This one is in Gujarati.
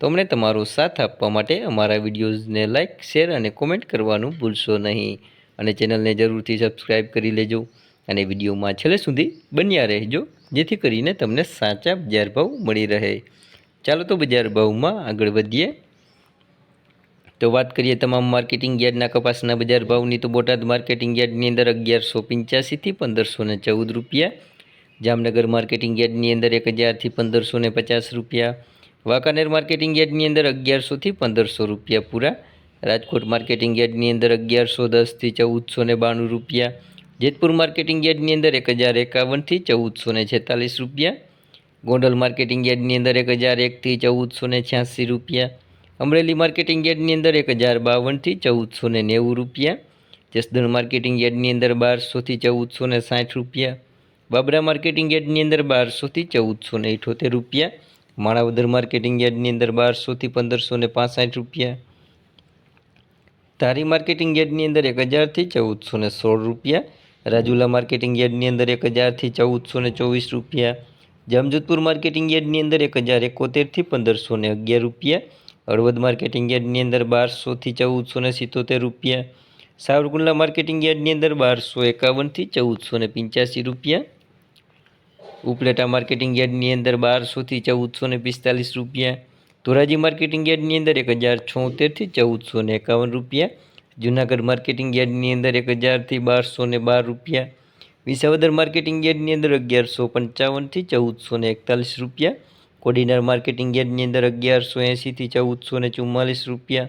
તો અમને તમારો સાથ આપવા માટે અમારા વિડીયોઝને લાઇક શેર અને કોમેન્ટ કરવાનું ભૂલશો નહીં. અને ચેનલને જરૂરથી સબસ્ક્રાઈબ કરી લેજો અને વિડીયોમાં છેલ્લે સુધી બન્યા રહેજો, જેથી કરીને તમને સાચા બજાર ભાવ મળી રહે. ચાલો તો બજાર ભાવમાં આગળ વધીએ. તો વાત કરીએ તમામ માર્કેટિંગ યાર્ડના કપાસના બજાર ભાવની, તો બોટાદ માર્કેટિંગ યાર્ડની અંદર અગિયારસો પંચ્યાસીથી પંદરસો ને ચૌદ રૂપિયા. જામનગર માર્કેટિંગ યાર્ડની અંદર એક હજારથી પંદરસો ને પચાસ રૂપિયા. વાંકાનેર માર્કેટિંગ યાર્ડની અંદર અગિયારસોથી પંદરસો રૂપિયા પૂરા. રાજકોટ માર્કેટિંગ યાર્ડની અંદર અગિયારસો દસથી ચૌદસો ને બાણું રૂપિયા. જેતપુર માર્કેટિંગ યાર્ડની અંદર એક હજાર એકાવનથી ચૌદસો ને છેતાલીસ રૂપિયા. ગોંડલ માર્કેટિંગ યાર્ડની અંદર એક હજાર એકથી ચૌદસો ને છ્યાસી રૂપિયા. અમરેલી માર્કેટિંગ યાર્ડની અંદર એક હજાર બાવનથી ચૌદસો ને નેવું રૂપિયા. જસદણ માર્કેટિંગ યાર્ડની અંદર બારસોથી ચૌદસો ને સાઠ રૂપિયા. બાબરા માર્કેટિંગ યાર્ડની અંદર બારસોથી ચૌદસો ને રૂપિયા. માણાવદર માર્કેટિંગ યાર્ડની અંદર બારસોથી પંદરસો ને પાસઠ રૂપિયા. ધારી માર્કેટિંગ યાર્ડની અંદર એક હજારથી ચૌદસો ને સોળ રૂપિયા. રાજુલા માર્કેટિંગ યાર્ડની અંદર એક હજારથી ચૌદસો ને ચોવીસ રૂપિયા. જામજોધપુર માર્કેટિંગ યાર્ડની અંદર એક હજાર એકોતેરથી પંદરસો ને અગિયાર રૂપિયા. હળવદ માર્કેટિંગ યાર્ડની અંદર બારસોથી ચૌદસો ને સિત્તોતેર રૂપિયા. સાવરકુંડલા માર્કેટિંગ યાર્ડની અંદર બારસો એકાવનથી ચૌદસો ને પંચ્યાસી રૂપિયા. ઉપલેટા માર્કેટિંગ યાર્ડની અંદર બારસોથી ચૌદસો ને પિસ્તાલીસ રૂપિયા. ધોરાજી માર્કેટિંગ યાર્ડની અંદર એક હજાર છોતેરથી ચૌદસો ને એકાવન રૂપિયા. જુનાગઢ માર્કેટિંગ યાર્ડની અંદર એક હજારથી બારસો ને બાર રૂપિયા. વિસાવદર માર્કેટિંગ યાર્ડની અંદર અગિયારસો પંચાવનથી ચૌદસો ને એકતાલીસ રૂપિયા. કોડીનાર માર્કેટિંગ યાર્ડની અંદર અગિયારસો એંશીથી ચૌદસો ને ચુમ્માલીસ રૂપિયા.